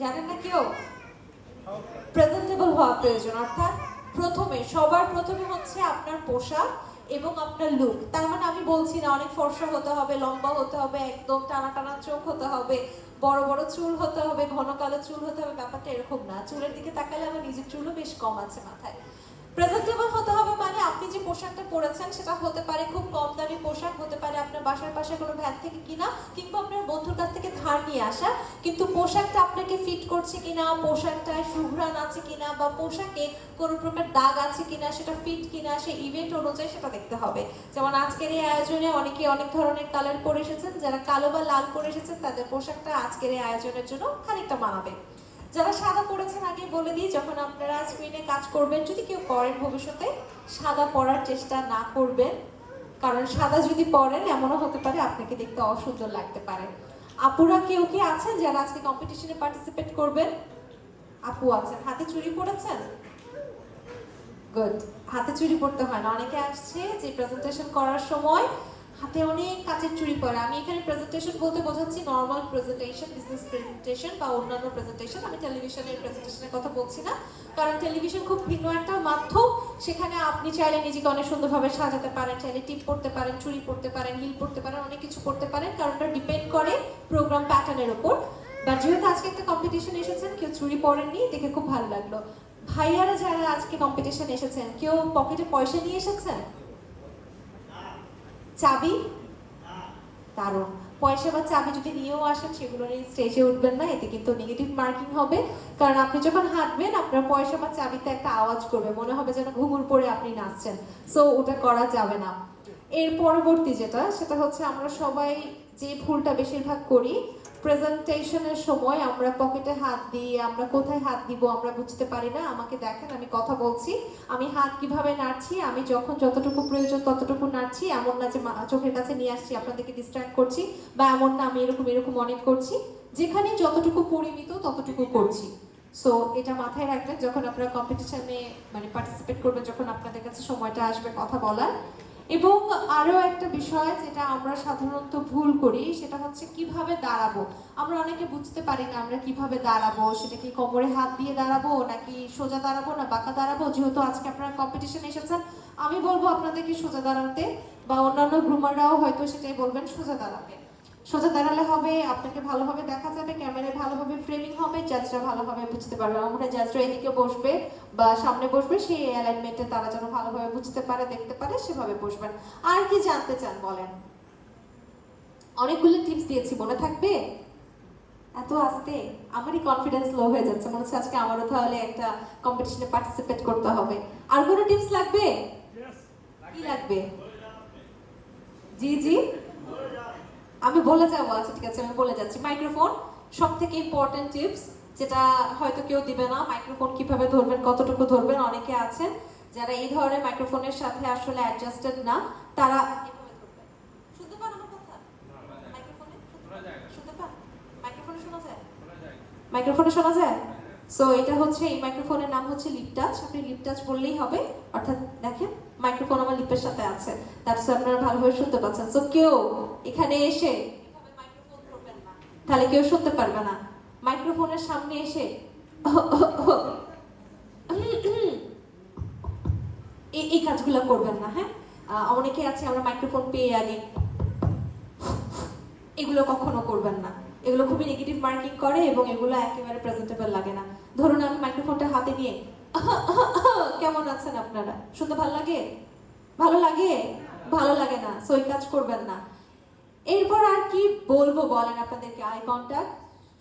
জানেন না কেউ? প্রেজেন্টেবল হওয়া প্রয়োজন, অর্থাৎ প্রথমে, সবার প্রথমে হচ্ছে আপনার পোশাক এবং আপনার লুক তার মানে আমি বলছি না, অনেক ফর্সা হতে হবে, লম্বা হতে হবে, একদম টানা টানা চোখ হতে হবে, বড় বড় চুল হতে হবে, ঘন কালো চুল হতে হবে, ব্যাপারটা এরকম না। চুলের দিকে তাকালে আমার নিজের চুলও বেশ কম আছে মাথায়। প্রেজেন্টেবল হতে হবে মানে আপনি যে পোশাকটা পরেছেন, সেটা হতে পারে খুব কম দামি পোশাক, হতে পারে আপনার বাসার পাশে কোনো ভ্যান থেকে কিনা, কিংবা আপনার বন্ধুর কাছ থেকে ধার নিয়ে আসা। কিন্তু পোশাকটা আপনাকে ফিট করছে কিনা, পোশাকটায় সুঘ্রাণ আছে কিনা, বা পোশাকে কোনো প্রকার দাগ আছে কিনা, সেটা ফিট কিনা, সে ইভেন্ট অনুযায়ী সেটা দেখতে হবে। যেমন আজকের এই আয়োজনে অনেকে অনেক ধরনের কালার পরে এসেছেন, যারা কালো বা লাল পরে এসেছেন, তাদের পোশাকটা আজকের এই আয়োজনের জন্য খানিকটা মানাবে। যারা সাদা পড়েছেন, আগে বলে দিই, যখন আপনারা স্ক্রিনে কাজ করবেন, যদি কেউ করেন ভবিষ্যতে, সাদা পরার চেষ্টা না করবেন। কারণ সাদা যদি পরেন এমনও হতে পারে আপনাকে দেখতে অসুন্দর লাগতে পারে। আপুরা কেউ কি আছেন যারা আজকে কম্পিটিশনে পার্টিসিপেট করবেন? আপু আছেন। হাতে চুরি পড়েছেন গুড হাতে চুরি পড়তে হয় না। অনেকে আসছে যে প্রেজেন্টেশন করার সময় হাতে অনেক কাচের চুরি পরে আমি এখানে প্রেজেন্টেশন বলতে বোঝাচ্ছি নর্মাল প্রেজেন্টেশন বিজনেস প্রেজেন্টেশন বা অন্যান্য প্রেজেন্টেশন আমি টেলিভিশনের প্রেজেন্টেশনের কথা বলছি না, কারণ টেলিভিশন খুব ভিন্ন একটা মাধ্যম। সেখানে আপনি চাইলে নিজেকে অনেক সুন্দরভাবে সাজাতে পারেন, চাইলে টিপ পড়তে পারেন, চুরি পড়তে পারেন, হিল পড়তে পারেন, অনেক কিছু করতে পারেন, কারণ ওটা ডিপেন্ড করে প্রোগ্রাম প্যাটার্নের ওপর বা যেহেতু আজকে একটা কম্পিটিশন এসেছেন, কেউ চুরি পরেননি দেখে খুব ভালো লাগল। ভাইয়ারা যারা আজকে কম্পিটিশন এসেছেন, কেউ পকেটে পয়সা নিয়ে এসেছেন? চাবি? দারুণ। পয়সা বা চাবি যদি নিয়েও আসেন, সেগুলো নিয়ে স্টেজে উঠবেন না, এতে কিন্তু নেগেটিভ মার্কিং হবে। কারণ আপনি যখন হাঁটবেন, আপনার পয়সা বা চাবিতে একটা আওয়াজ করবে, মনে হবে যেন ঘুঙুর পরে আপনি নাচছেন। সো ওটা করা যাবে না। এর পরবর্তী যেটা, সেটা হচ্ছে আমরা সবাই যে ভুলটা বেশিরভাগ করি প্রেজেন্টেশনের সময় আমরা পকেটে হাত দিই, আমরা কোথায় হাত দিব আমরা বুঝতে পারি না। আমাকে দেখেন, আমি কথা বলছি, আমি হাত কীভাবে নাড়ছি, আমি যখন যতটুকু প্রয়োজন ততটুকু নাড়ছি, এমন না যে চোখের কাছে নিয়ে আসছি, আপনাদেরকে ডিস্ট্র্যাক্ট করছি, বা এমন না আমি এরকম এরকম অনেক করছি। যেখানে যতটুকু পরিমিত ততটুকু করছি। সো এটা মাথায় রাখবেন, যখন আপনারা কম্পিটিশনে মানে পার্টিসিপেট করবেন, যখন আপনাদের কাছে সময়টা আসবে কথা বলার এবং আরও একটা বিষয় যেটা আমরা সাধারণত ভুল করি, সেটা হচ্ছে কীভাবে দাঁড়াবো? আমরা অনেকে বুঝতে পারি না আমরা কীভাবে দাঁড়াবো, সেটা কি কোমরে হাত দিয়ে দাঁড়াবো, নাকি সোজা দাঁড়াবো, না বাঁকা দাঁড়াবো? যেহেতু আজকে আপনারা কম্পিটিশন এসেছেন, আমি বলব আপনাদেরকে সোজা দাঁড়াতে বা অন্যান্য গ্রুমাররাও হয়তো সেটাই বলবেন, সোজা দাঁড়াতে। সোজা দাঁড়ালে হবে আপনাকে ভালোভাবে দেখা যাবে ক্যামেরায় ভালোভাবে ফ্রেমিং হবে জাজরা ভালোভাবে বুঝতে পারবে। আমরা জাজরা এদিকে বসবে বা সামনে বসবে সেই অ্যালাইনমেন্টে তারা যেন ভালোভাবে বুঝতে পারে দেখতে পারে সেভাবে বসবেন। আর কি জানতে চান বলেন? অনেকগুলো টিপস দিয়েছি মনে থাকবে? এত আস্তে? আমারই কনফিডেন্স লো হয়ে যাচ্ছে। মনে হচ্ছে আজকে আমারও তাহলে একটা কম্পিটিশনে পার্টিসিপেট করতে হবে। আর কোনো টিপস লাগবে? কি লাগবে? জি জি। আমি বলে যাব আচ্ছা ঠিক আছে, আমি বলে যাচ্ছি। মাইক্রোফোন সব থেকে ইম্পর্টেন্ট টিপস যেটা হয়তো কেউ দিবে না মাইক্রোফোন কীভাবে ধরবেন, কতটুকু ধরবেন, অনেকে আছেন যারা এই ধরনের মাইক্রোফোনের সাথে আসলে অ্যাডজাস্টেড না, তারা মাইক্রোফোনে শোনা যায়? মাইক্রোফোনে শোনা যায়? সো এটা হচ্ছে, এই মাইক্রোফোনের নাম হচ্ছে লিপটাচ আপনি লিপ টাচ বললেই হবে। অর্থাৎ দেখেন মাইক্রোফোন আমার লিপের সাথে আছে। তারপর আপনারা ভালোভাবে শুনতে পাচ্ছেন। সো কেউ এখানে এসে তাহলে কেউ শুনতে পারবে না। মাইক্রোফোনের সামনে এসে এই কাজগুলো করবেন না হ্যাঁ? অনেকে আছে, আমরা মাইক্রোফোন পেয়ে আগে এগুলো কখনো করবেন না। এগুলো খুবই নেগেটিভ মার্কিং করে এবং এগুলো একেবারে প্রেজেন্টেবল লাগে না। ধরুন আমি মাইক্রোফোনটা হাতে নিয়ে কেমন আছেন আপনারা? শুনতে ভালো লাগে? ভালো লাগে? ভালো লাগে না সো এই কাজ করবেন না। এরপর আর কি বলব বলেন আপনাদেরকে? আই কন্ট্যাক্ট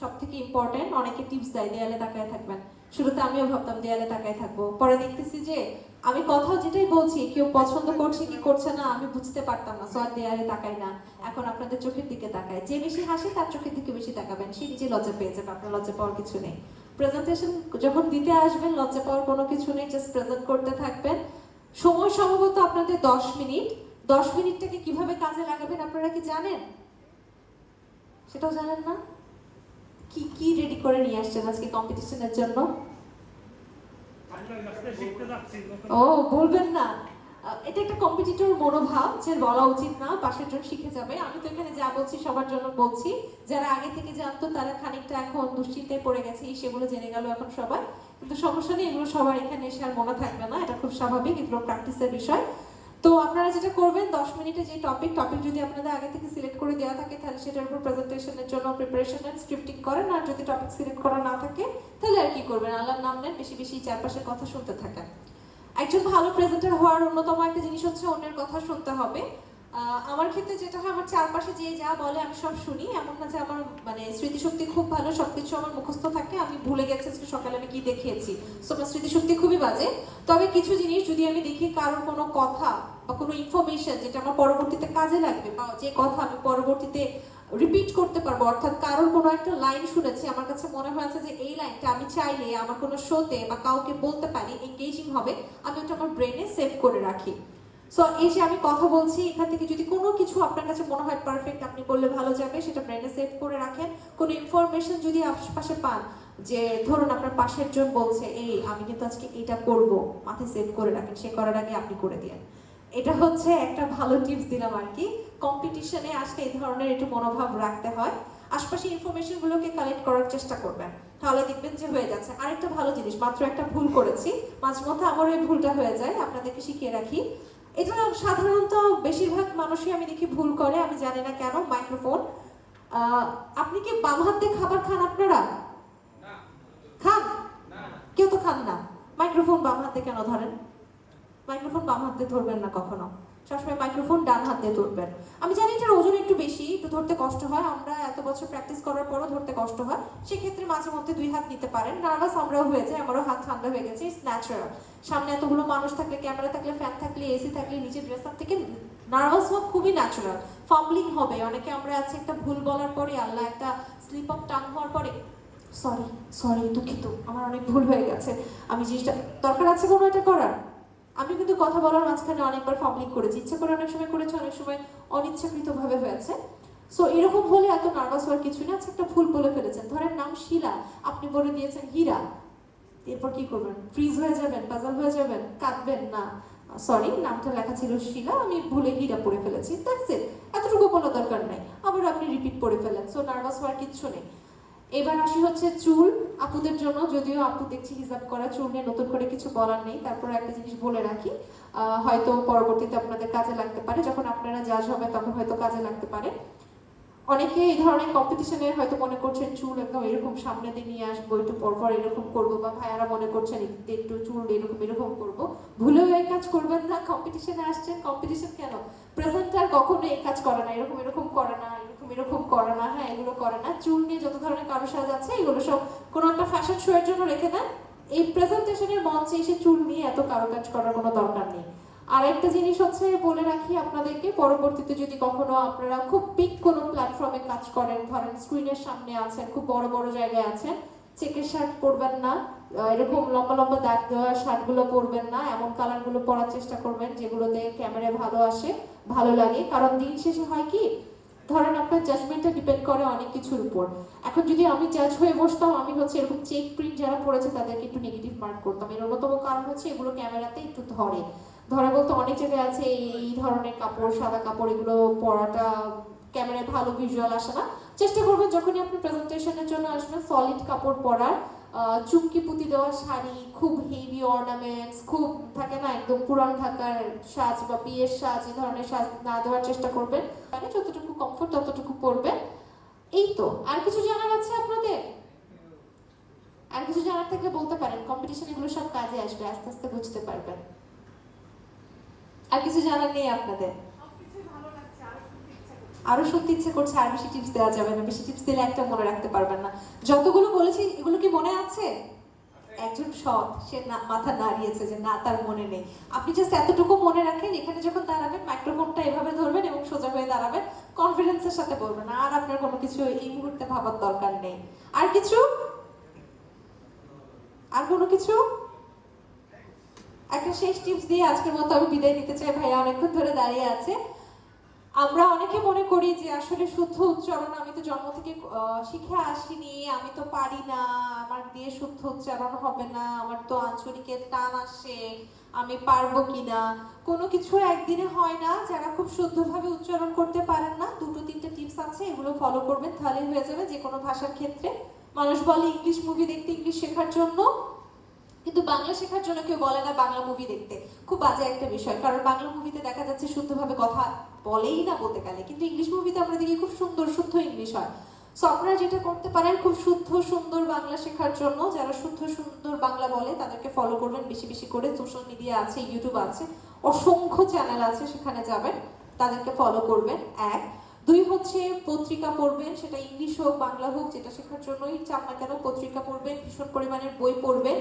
সব থেকে ইম্পর্টেন্ট অনেকে টিপস দেয়, দেয়ালে তাকায় থাকবেন। শুরুতে আমিও ভাবতাম দেয়ালে তাকায় থাকব। পরে দেখতেছি যে আমি কথা যেটাই বলছি, কেউ পছন্দ করছে কি করছে না, আমি বুঝতে পারতাম না। সো দেয়ালে তাকাই না। এখন আপনাদের চোখের দিকে তাকায়। যে বেশি হাসে, তার চোখের দিকে বেশি তাকাবেন। সে নিজে লজ্জা পেয়ে যাবে, আপনার লজ্জা পাওয়ার কিছু নেই। প্রেজেন্টেশন যখন দিতে আসবেন লজ্জা পাওয়ার কোনো কিছু নেই জাস্ট প্রেজেন্ট করতে থাকবেন। সময় সম্ভবত আপনাদের দশ মিনিট। দশ মিনিটটাকে কীভাবে কাজে লাগাবেন আপনারা কি জানেন? সেটাও জানেন না? কি কি রেডি করে নিয়ে আসছেন আজকে কম্পিটিশনের জন্য? ও বলবেন না। এটা একটা কম্পিটিটর মনোভাব যে বলা উচিত না, পাশের জন শিখে যাবে। আমি তো এখানে যা বলছি সবার জন্য বলছি। যারা আগে থেকে জানতো তারা খানিকটা এখন দুশ্চিন্তায় পড়ে গেছে সেগুলো জেনে গেল এখন সবাই। কিন্তু সমস্যা নেই, এগুলো সবার এখানে এসে আর মনে থাকবে না, এটা খুব স্বাভাবিক, এগুলো প্র্যাকটিসের বিষয়। তো আপনারা যেটা করবেন, দশ মিনিটে যে টপিক টপিক যদি আপনাদের আগে থেকে সিলেক্ট করে দেওয়া থাকে, তাহলে সেটার উপর প্রেজেন্টেশনের জন্য প্রিপারেশন এন্ড স্ক্রিপ্টিং করেন। আর যদি টপিক সিলেক্ট করা না থাকে, তাহলে আর কি করবেন? আল্লাহর নাম নেন, বেশি বেশি চারপাশের কথা শুনতে থাকেন। একজন ভালো প্রেজেন্টার হওয়ার অন্যতম একটা জিনিস হচ্ছে অন্যের কথা শুনতে হবে। আমার ক্ষেত্রে যেটা হয়, আমার চারপাশে যে যা বলে আমি সব শুনি। এমন না যে আমার মানে স্মৃতিশক্তি খুব ভালো, সবকিছু আমার মুখস্থ থাকে। আমি ভুলে গেছি আজকে সকালে আমি কি দেখিয়েছি। সো আমার স্মৃতিশক্তি খুবই বাজে। তবে কিছু জিনিস যদি আমি দেখি কারোর কোনো কথা বা কোনো ইনফরমেশন যেটা আমার পরবর্তীতে কাজে লাগবে বা যে কথা আমি পরবর্তীতে রিপিট করতে পারব, অর্থাৎ কারোর কোনো একটা লাইন শুনেছি, আমার কাছে মনে হয়েছে যে এই লাইনটা আমি চাইলে আমার কোনো শোতে বা কাউকে বলতে পারি এঙ্গেজিং হবে, আমি ওটা আমার ব্রেনে সেভ করে রাখি। সো এই যে আমি কথা বলছি, এখান থেকে যদি কোনো কিছু আপনার কাছে মনে হয় পারফেক্ট আপনি বললে ভালো যাবে, সেটা ব্রেনে সেভ করে রাখেন। কোনো ইনফরমেশন যদি আশেপাশে পান, যে ধরুন আপনার পাশের জন বলছে, এই, আমি কিন্তু আজকে এটা করব। মাথায় সেভ করে রাখেন, সে করার আগে আপনি করে দিন এটা হচ্ছে একটা ভালো টিপস দিলাম আর কি। কম্পিটিশনে আসলে এই ধরনের একটু মনোভাব রাখতে হয়। আশপাশে ইনফরমেশন গুলোকে কালেক্ট করার চেষ্টা করবেন। তাহলে দেখবেন যে হয়ে যাচ্ছে। আরেকটা ভালো জিনিস মাত্র একটা ভুল করেছি। মাঝে মধ্যে আমার ওই ভুলটা হয়ে যায় আপনাদেরকে শিখিয়ে রাখি। এটা সাধারণত বেশিরভাগ মানুষই আমি দেখি ভুল করে আমি জানি না কেন মাইক্রোফোন আপনি কি বাম হাত দিয়ে খাবার খান আপনারা? খান? কেউ তো খান না। মাইক্রোফোন বাম হাতে কেন ধরেন? মাইক্রোফোন বাম হাতে ধরবেন না কখনো। সবসময় মাইক্রোফোন ডান হাত দিয়ে ধরবেন। আমি জানি এটার ওজন একটু বেশি, একটু ধরতে কষ্ট হয়। আমরা এত বছর প্র্যাকটিস করার পরও ধরতে কষ্ট হয়। সেক্ষেত্রে মাঝে মধ্যে দুই হাত নিতে পারেন। নার্ভাস আমরাও হয়ে যায় আমারও হাত ঠান্ডা হয়ে গেছে ইটস ন্যাচারাল সামনে এতগুলো মানুষ থাকলে ক্যামেরা থাকলে ফ্যান থাকলে এসি থাকলে নিচে ড্রেস আপ থেকে নার্ভাস হওয়া খুবই ন্যাচারাল ফাম্বলিং হবে। অনেকে আমরা আছে একটা ভুল বলার পরে, আল্লাহ একটা স্লিপ অফ টান হওয়ার পরে সরি সরি দুঃখিত, আমার অনেক ভুল হয়ে গেছে। আমি জিনিসটা, দরকার আছে কোনো এটা করার? আমি কিন্তু কথা বলার মাঝখানে অনেকবার পাবলিক করেছি। ইচ্ছা করে অনেক সময় করেছি, অনেক সময় অনিচ্ছাকৃতভাবে হয়েছে। সো এরকম হলে এত নার্ভাস হওয়ার কিছু না আচ্ছা একটা ভুল বলে ফেলেছেন। ধরেন নাম শিলা। আপনি বলে দিয়েছেন হীরা। এরপর কি করবেন? ফ্রিজ হয়ে যাবেন পাজাল হয়ে যাবেন, কাঁদবেন না। সরি নামটা লেখা ছিল শিলা। আমি ভুলে হীরা পড়ে ফেলেছি। দ্যাটস এতটুকু বলা দরকার নাই। আবার আপনি রিপিট করে ফেলেন। সো নার্ভাস হওয়ার কিচ্ছু নেই। এবার আসি হচ্ছে চুল। আপুদের জন্য যদিও আপু দেখছি হিসাব করা চুল নিয়ে নতুন করে কিছু বলার নেই, তারপর একটা জিনিস বলে রাখি। হয়তো পরবর্তীতে আপনাদের কাজে লাগতে পারে, যখন আপনারা জাজ হবে তখন হয়তো কাজে লাগতে পারে। অনেকে এই ধরনের কম্পিটিশনে হয়তো মনে করছেন চুল একদম এরকম সামনে দিয়ে নিয়ে আসব, একটু পরপর এরকম করব, বা ভাইয়ারা মনে করছেন একটু চুল এরকম এরকম করব। ভুলেও এই কাজ করবেন না কম্পিটিশনে আসছেন। কম্পিটিশন কেন? প্রেজেন্টার কখনো এই কাজ করে না, এরকম এরকম করে না এরকম করে না হ্যাঁ এগুলো করে না। চুল নিয়ে যত ধরনের কারুসাজ আছে, এগুলো সব কোনো একটা ফ্যাশন শো এর জন্য রেখে দেন। এই প্রেজেন্টেশনের মঞ্চে এসে চুল নিয়ে এত কারুকাজ করার কোনো দরকার নেই। আর একটা জিনিস হচ্ছে, বলে রাখি আপনাদেরকে, পরবর্তীতে যদি কখনো আপনারা খুব পিক কোনো প্ল্যাটফর্মে কাজ করেন, ধরেন স্ক্রিনের সামনে আছেন, খুব বড় বড় জায়গায় আছেন চেকের শার্ট পরবেন না এরকম লম্বা লম্বা দাগ দেওয়া শার্টগুলো পরবেন না, এমন কালারগুলো পরার চেষ্টা করবেন যেগুলোতে ক্যামেরায় ভালো আসে, ভালো লাগে। কারণ দিন শেষে হয় কি ধরেন আপনার জাজমেন্টটা ডিপেন্ড করে অনেক কিছুর উপর। এখন যদি আমি জাজ হয়ে বসতাম, আমি হচ্ছে এরকম চেক প্রিন্ট যারা পড়েছে তাদেরকে একটু নেগেটিভ মার্ক করতাম। এর অন্যতম কারণ হচ্ছে এগুলো ক্যামেরাতে একটু ধরে। ধরে বলতে অনেক জায়গায় আছে এই ধরনের কাপড়, সাদা কাপড়, এগুলো পরাটা ক্যামেরায় ভালো ভিজুয়াল আসে না। চেষ্টা করবেন যখনই আপনি প্রেজেন্টেশনের জন্য আসবেন সলিড কাপড় পরার। চুমকি পুঁতি দেওয়া শাড়ি, খুব হেভি অর্নামেন্টস খুব থাকে না, একদম পুরান ঢাকার সাজ বা বিয়ের সাজ, এই ধরনের সাজ না দেওয়ার চেষ্টা করবেন। মানে যতটুকু কমফোর্ট ততটুকু পরবেন। এই তো, আর কিছু জানার আছে আপনাদের? আর কিছু জানার থাকলে বলতে পারেন কম্পিটিশন এগুলো সব কাজে আসবে, আস্তে আস্তে বুঝতে পারবেন। আর কিছু জানার নেই আপনাদের? আরও সত্যি ইচ্ছে করছে, আর বেশি টিপস দেওয়া যাবে না, বেশি টিপস দিলে একটা মনে রাখতে পারবেন না। যতগুলো বলেছি, এগুলো কি মনে আছে? একজন সৎ, সে মাথা নাড়িয়েছে যে না, তার মনে নেই। আপনি জাস্ট এতটুকু মনে রাখেন, এখানে যখন দাঁড়াবেন মাইক্রোফোনটা এভাবে ধরবেন এবং সোজা হয়ে দাঁড়াবেন কনফিডেন্সের সাথে বলবেন, আর আপনার কোনো কিছু এই মুহূর্তে ভাবার দরকার নেই। আর কিছু? আর কোনো কিছু? একটা শেষ টিপস দিয়ে আজকের মতো আমি বিদায় নিতে চাই। ভাইয়া অনেকক্ষণ ধরে দাঁড়িয়ে আছে। আমরা অনেকে মনে করি যে আসলে শুদ্ধ উচ্চারণ, আমি তো জন্ম থেকে শিখে আসিনি, আমি তো পারি না, আমার দিয়ে শুদ্ধ উচ্চারণ হবে না, আমার তো আঞ্চলিকের টান আসে, আমি পারব কিনা? কোনো কিছু একদিনে হয় না, যারা খুব শুদ্ধভাবে উচ্চারণ করতে পারেন না, দুটো, তিনটে টিপস আছে, এগুলো ফলো করবেন, তাহলেই হয়ে যাবে যে কোনো ভাষার ক্ষেত্রে। মানুষ বলে ইংলিশ মুভি দেখতে ইংলিশ শেখার জন্য। কিন্তু বাংলা শেখার জন্য কেউ বলে না বাংলা মুভি দেখতে। খুব বাজে একটা বিষয়, কারণ বাংলা মুভিতে দেখা যাচ্ছে শুদ্ধভাবে কথা বলেই না বলতে গেলে। কিন্তু ইংলিশ মুভিতে আমরা দেখি খুব সুন্দর, শুদ্ধ ইংলিশ হয়। সো আপনারা যেটা করতে পারেন, খুব শুদ্ধ, সুন্দর বাংলা শেখার জন্য যারা শুদ্ধ, সুন্দর বাংলা বলে তাদেরকে ফলো করবেন। বেশি বেশি করে সোশ্যাল মিডিয়া আছে ইউটিউব আছে, অসংখ্য চ্যানেল আছে সেখানে যাবেন, তাদেরকে ফলো করবেন। এক। দুই হচ্ছে পত্রিকা পড়বেন, সেটা ইংলিশ হোক, বাংলা হোক, যেটা শেখার জন্যই চান না কেন পত্রিকা পড়বেন, ভীষণ পরিমাণের বই পড়বেন।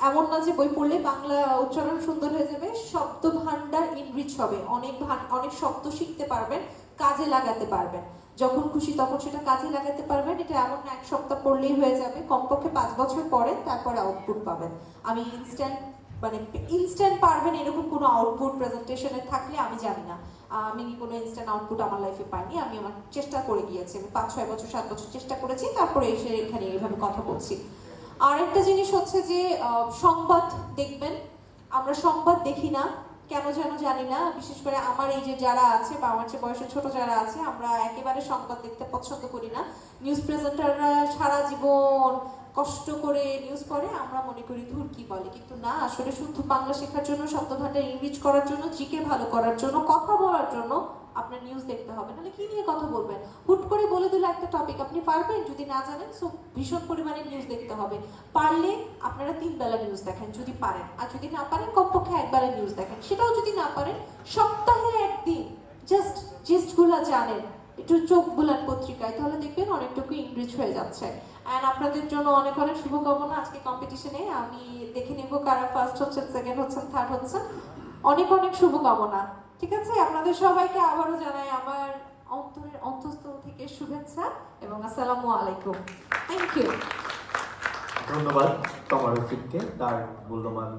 এমন না যে বই পড়লে বাংলা উচ্চারণ সুন্দর হয়ে যাবে শব্দ ভান্ডার ইনরিচ হবে। অনেক অনেক শব্দ শিখতে পারবেন, কাজে লাগাতে পারবেন। যখন খুশি তখন সেটা কাজে লাগাতে পারবেন। এটা এমন না, এক সপ্তাহ পড়লেই হয়ে যাবে। কমপক্ষে পাঁচ বছর পরে তারপরে আউটপুট পাবেন। আমি ইনস্ট্যান্ট মানে ইনস্ট্যান্ট পারবেন এরকম কোনো আউটপুট প্রেজেন্টেশনে থাকলে আমি জানি না। আমি কোনো ইনস্ট্যান্ট আউটপুট আমার লাইফে পাইনি। আমি আমার চেষ্টা করে গিয়েছি। আমি পাঁচ, ছয় বছর, সাত বছর চেষ্টা করেছি। তারপরে এসে এখানে এইভাবে কথা বলছি। আর একটা জিনিস হচ্ছে যে সংবাদ দেখবেন। আমরা সংবাদ দেখি না, কেন যেন জানি না। বিশেষ করে আমার এই যে যারা আছে বা আমার যে বয়সে ছোট যারা আছে, আমরা একেবারে সংবাদ দেখতে পছন্দ করি না। নিউজ প্রেজেন্টাররা সারা জীবন কষ্ট করে নিউজ পড়ে আমরা মনে করি, ধুর কি বলে? কিন্তু না, আসলে শুদ্ধ বাংলা শেখার জন্য শব্দভান্ডার ইংলিশ করার জন্য জিকে ভালো করার জন্য, কথা বলার জন্য আপনার নিউজ দেখতে হবে। নাহলে কি নিয়ে কথা বলবেন? হুট করে বলে দিল একটা টপিক আপনি পারবেন? যদি না জানেন সো ভীষণ পরিমাণে নিউজ দেখতে হবে। পারলে আপনারা তিন বেলা নিউজ দেখেন, যদি পারেন। আর যদি না পারেন, কমপক্ষে একবেলা নিউজ দেখেন। সেটাও যদি না পারেন, সপ্তাহে একদিন জাস্ট জিস্টগুলা জানেন। একটু চোখ বুলান পত্রিকায়, তাহলে দেখবেন অনেকটুকু ইংরেজ হয়ে যাচ্ছে। অ্যান্ড আপনাদের জন্য অনেক অনেক শুভকামনা আজকে কম্পিটিশনে আমি দেখে নেব কারা ফার্স্ট হচ্ছেন সেকেন্ড হচ্ছেন থার্ড হচ্ছেন। অনেক অনেক শুভকামনা, ঠিক আছে? আপনাদের সবাইকে আবারও জানাই আমার অন্তরের অন্তঃস্থল থেকে শুভেচ্ছা এবং আসসালামু আলাইকুম। থ্যাংক ইউ ধন্যবাদ কমর রফিককে তার মূল্যবান